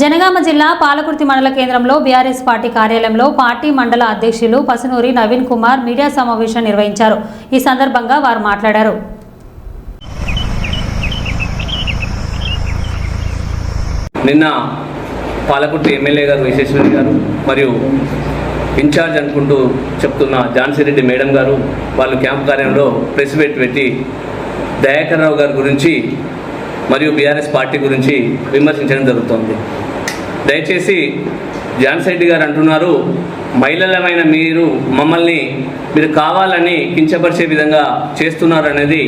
జనగామ జిల్లా పాలకుర్తి మండల కేంద్రంలో బీఆర్ఎస్ పార్టీ కార్యాలయంలో పార్టీ మండల అధ్యక్షులు పసునూరి నవీన్ కుమార్ మీడియా సమావేశం నిర్వహించారు. ఈ సందర్భంగా వారు మాట్లాడారు. నిన్న పాలకుర్తి ఎమ్మెల్యే గారు విశ్వేశ్వరి గారు మరియు ఇన్ఛార్జ్ అనుకుంటూ చెప్తున్న ఝాన్సీ రెడ్డి మేడం గారు వాళ్ళు క్యాంప్ కార్యంలో ప్రెస్ మీట్ పెట్టి దయాకర్ రావు గారి గురించి మరియు బీఆర్ఎస్ పార్టీ గురించి విమర్శించడం జరుగుతోంది. దయచేసి ఝాన్సీ రెడ్డి గారు అంటున్నారు మహిళలమైన మీరు మమ్మల్ని మీరు కావాలని కించపరిచే విధంగా చేస్తున్నారు అనేది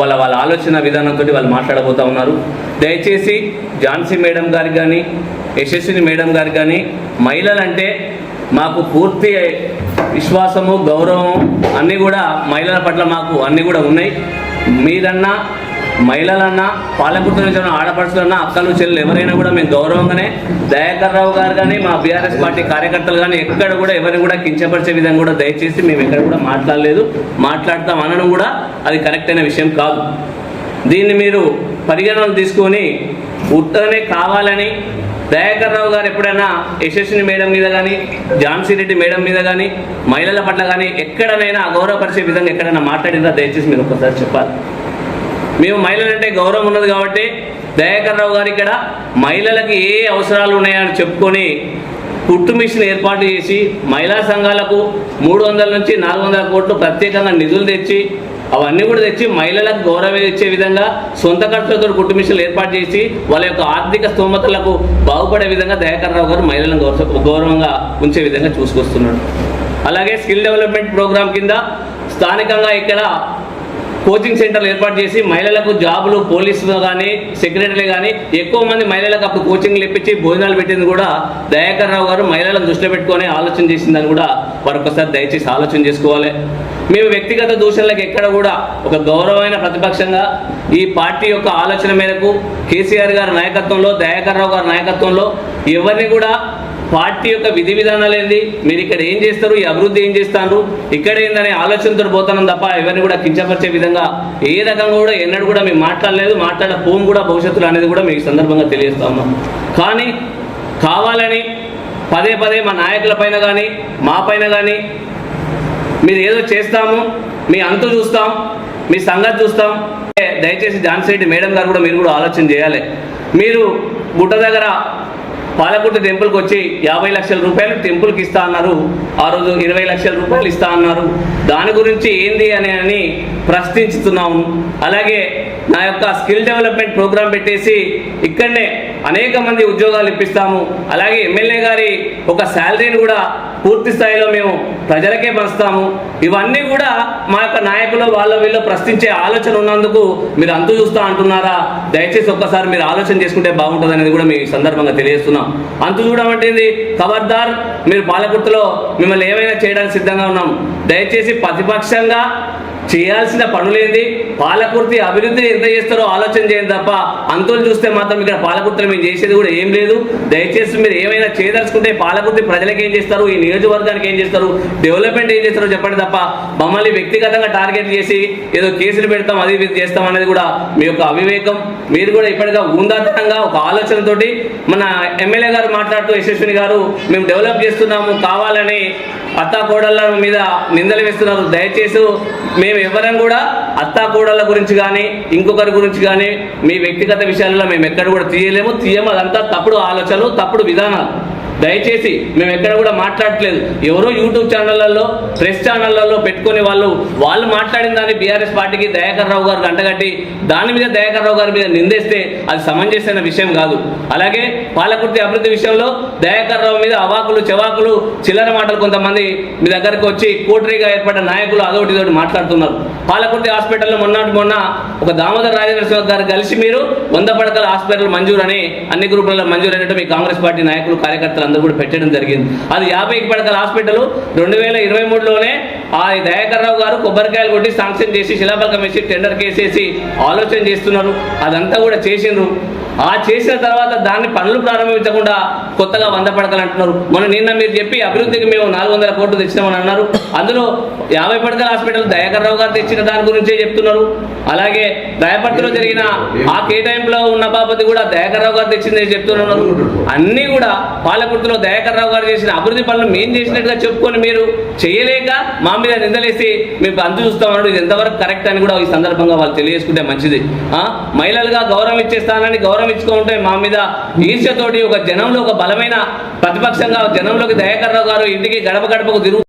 వాళ్ళ వాళ్ళ ఆలోచన విధానంతో వాళ్ళు మాట్లాడబోతా ఉన్నారు. దయచేసి ఝాన్సీ మేడం గారికి కానీ యశస్విని మేడం గారికి కానీ మహిళలంటే మాకు పూర్తి విశ్వాసము గౌరవం అన్నీ కూడా మహిళల పట్ల మాకు అన్నీ కూడా ఉన్నాయి. మీరన్నా మహిళలన్నా పాలకుర్తి నుంచి ఆడపడుచులన్నా అక్కలు చెల్లెలు ఎవరైనా కూడా మేము గౌరవంగానే దయాకర్ రావు గారు కానీ మా బీఆర్ఎస్ పార్టీ కార్యకర్తలు కానీ ఎక్కడ కూడా ఎవరిని కూడా కించపరిచే విధంగా కూడా దయచేసి మేము ఎక్కడ కూడా మాట్లాడలేదు. మాట్లాడతాం అనడం కూడా అది కరెక్ట్ అయిన విషయం కాదు. దీన్ని మీరు పరిగణనలు తీసుకొని ఉత్తరనే కావాలని దయాకర్ రావు గారు ఎప్పుడైనా యశస్విని మేడం మీద కానీ ఝాన్సీ రెడ్డి మేడం మీద కానీ మహిళల పట్ల కానీ ఎక్కడనైనా అగౌరవపరిచే విధంగా ఎక్కడైనా మాట్లాడిందా దయచేసి మీరు ఒకసారి చెప్పాలి. మేము మహిళలంటే గౌరవం ఉన్నది కాబట్టి దయాకర్ రావు గారు ఇక్కడ మహిళలకు ఏ అవసరాలు ఉన్నాయని చెప్పుకొని కుట్టు మిషన్ ఏర్పాటు చేసి మహిళా సంఘాలకు మూడు వందల నుంచి నాలుగు వందల కోట్లు ప్రత్యేకంగా నిధులు తెచ్చి అవన్నీ కూడా తెచ్చి మహిళలకు గౌరవం ఇచ్చే విధంగా సొంత ఖర్చులతో కుట్టు మిషన్లు ఏర్పాటు చేసి వాళ్ళ యొక్క ఆర్థిక స్తోమతలకు బాగుపడే విధంగా దయాకర్ రావు గారు మహిళలను గౌరవ గౌరవంగా ఉంచే విధంగా చూసుకొస్తున్నాడు అలాగే స్కిల్ డెవలప్మెంట్ ప్రోగ్రాం కింద స్థానికంగా ఇక్కడ కోచింగ్ సెంటర్లు ఏర్పాటు చేసి మహిళలకు జాబులు పోలీసులు కానీ సెక్రటరీలు కానీ ఎక్కువ మంది మహిళలకు అప్పుడు కోచింగ్లు ఇప్పించి భోజనాలు పెట్టింది కూడా దయాకర్ రావు గారు మహిళలను దృష్టిలో పెట్టుకొని ఆలోచన చేసిందని కూడా వారు ఒకసారి దయచేసి ఆలోచన చేసుకోవాలి. మేము వ్యక్తిగత దూషణలకు ఎక్కడ కూడా ఒక గౌరవమైన ప్రతిపక్షంగా ఈ పార్టీ యొక్క ఆలోచన మేరకు కేసీఆర్ గారి నాయకత్వంలో దయాకర్ రావు గారి నాయకత్వంలో ఎవరిని కూడా పార్టీ యొక్క విధి విధానాలు ఏంది? మీరు ఇక్కడ ఏం చేస్తారు? ఈ అభివృద్ధి ఏం చేస్తారు ఇక్కడ ఏందనే ఆలోచనతో పోతున్నాం తప్ప ఎవరిని కూడా కించపరిచే విధంగా ఏ రకంగా కూడా ఎన్నడూ కూడా మేము మాట్లాడలేదు. మాట్లాడ పోం కూడా భవిష్యత్తులో అనేది కూడా మీకు సందర్భంగా తెలియజేస్తా ఉన్నాం. కానీ కావాలని పదే పదే మా నాయకుల పైన కానీ మా పైన కానీ మీరు ఏదో చేస్తాము మీ అంతు చూస్తాం మీ సంగతి చూస్తాం. దయచేసి ఝాన్సీ రెడ్డి మేడం గారు కూడా మీరు కూడా ఆలోచన చేయాలి. మీరు గుట్ట దగ్గర పాలకుర్తి టెంపుల్కి వచ్చి యాభై లక్షల రూపాయలు టెంపుల్కి ఇస్తా అన్నారు. ఆ రోజు ఇరవై లక్షల రూపాయలు ఇస్తా అన్నారు. దాని గురించి ఏంది అని అని ప్రశ్నించుతున్నాము. అలాగే నా యొక్క స్కిల్ డెవలప్మెంట్ ప్రోగ్రాం పెట్టేసి ఇక్కడనే అనేక మంది ఉద్యోగాలు ఇప్పిస్తాము. అలాగే ఎమ్మెల్యే గారి ఒక శాలరీని కూడా పూర్తి స్థాయిలో మేము ప్రజలకే పంచుతాము. ఇవన్నీ కూడా మా యొక్క నాయకులు వాళ్ళ వీళ్ళు ప్రశ్నించే ఆలోచన ఉన్నందుకు మీరు అంతు చూస్తా అంటున్నారా? దయచేసి ఒక్కసారి మీరు ఆలోచన చేసుకుంటే బాగుంటుంది అనేది కూడా మీ సందర్భంగా తెలియజేస్తున్నాం. అంతు చూడడం ఏంది? ఖబర్దార్ మీరు పాలకుర్తిలో మిమ్మల్ని ఏమైనా చేయడానికి సిద్ధంగా ఉన్నాం దయచేసి ప్రతిపక్షంగా చేయాల్సిన పనులేంది? పాలకుర్తి అభివృద్ధిని ఎంత చేస్తారో ఆలోచన చేయండి తప్ప అంతులు చూస్తే మాత్రం ఇక్కడ పాలకుర్తిలో మేము చేసేది కూడా ఏం లేదు. దయచేసి మీరు ఏమైనా చేయదలుచుకుంటే పాలకుర్తి ప్రజలకు ఏం చేస్తారు? ఈ నియోజకవర్గానికి ఏం చేస్తారు? డెవలప్మెంట్ ఏం చేస్తారో చెప్పండి తప్ప మమ్మల్ని వ్యక్తిగతంగా టార్గెట్ చేసి ఏదో కేసులు పెడతాం అది చేస్తాం అనేది కూడా మీ యొక్క అవివేకం. మీరు కూడా ఇప్పటిగా ఉందాతనంగా ఒక ఆలోచనతోటి మన ఎమ్మెల్యే గారు మాట్లాడుతూ యశస్విని గారు మేము డెవలప్ చేస్తున్నాము కావాలని అత్తా కోడళ్ళ మీద నిందలు వేస్తున్నారు. దయచేసి మేము ఎవరం కూడా అత్తా కోడళ్ళ గురించి కానీ ఇంకొకరి గురించి కానీ మీ వ్యక్తిగత విషయాలలో మేము ఎక్కడ కూడా తీయలేము. తీయము అదంతా తప్పుడు ఆలోచనలు తప్పుడు విధానాలు. దయచేసి మేము ఎక్కడ కూడా మాట్లాడట్లేదు. ఎవరో యూట్యూబ్ ఛానళ్ళలో ప్రెస్ ఛానళ్ళలో పెట్టుకునే వాళ్ళు వాళ్ళు మాట్లాడిన దాన్ని బీఆర్ఎస్ పార్టీకి దయాకర్ రావు గారు గంటగట్టి దాని మీద దయాకర్ రావు గారి మీద నిందేస్తే అది సమంజసమైన విషయం కాదు. అలాగే పాలకుర్తి అభివృద్ధి విషయంలో దయాకర్ రావు మీద అవాకులు చెవాకులు చిల్లర మాటలు కొంతమంది మీ దగ్గరకు వచ్చి కోటరీగా ఏర్పడ్డ నాయకులు అదొకటి ఇదొకటి మాట్లాడుతున్నారు. పాలకుర్తి హాస్పిటల్లో మొన్నటి మొన్న ఒక దామోదర్ రాజనరసింహ గారు కలిసి మీరు వంద పడకల హాస్పిటల్ మంజూరు అని అన్ని గ్రూపులలో మంజూరు అయినట్టు మీ కాంగ్రెస్ పార్టీ నాయకులు కార్యకర్తలు అందరూ కూడా పెట్టడం జరిగింది. అది యాభై పడకల హాస్పిటల్. రెండు వేల ఇరవై మూడులోనే ఆ దయాకర్ రావు గారు కొబ్బరికాయలు కొట్టి శాంక్షన్ చేసి శిలాఫలకం వేసి టెండర్ కేసేసి ఆలోచన చేస్తున్నారు. అదంతా కూడా చేసిండ్రు. ఆ చేసిన తర్వాత దాన్ని పనులు ప్రారంభించకుండా కొత్తగా వంద పడకలు అంటున్నారు. మొన్న నిన్న మీరు చెప్పి అభివృద్ధికి మేము నాలుగు వందల కోట్లు తెచ్చినామని అన్నారు. అందులో యాభై పడకల హాస్పిటల్ దయాకర్ రావు గారు తెచ్చిన దాని గురించే చెప్తున్నారు. అలాగే దయాపర్తిలో జరిగిన ఆ కేటాయింపులో ఉన్న బాపతి కూడా దయాకర్ రావు గారు తెచ్చిందని చెప్తున్నారు. అన్నీ కూడా పాలకుర్తిలో దయాకర్ రావు గారు చేసిన అభివృద్ధి పనులు మేము చేసినట్టుగా చెప్పుకొని మీరు చేయలేక మా మీద నిందలేసి మేము అంతు చూస్తామన్నాడు ఇది ఎంతవరకు కరెక్ట్ అని కూడా ఈ సందర్భంగా వాళ్ళు తెలియజేసుకుంటే మంచిది. మహిళలుగా గౌరవం ఇచ్చే స్థానాన్ని గౌరవం ఇచ్చుకుంటే మా మీద ఈర్ష్యతోటి ఒక జనంలో ఒక బలమైన ప్రతిపక్షంగా జనంలోకి దయాకర్రావు గారు ఇంటికి గడప గడపకు తిరుగు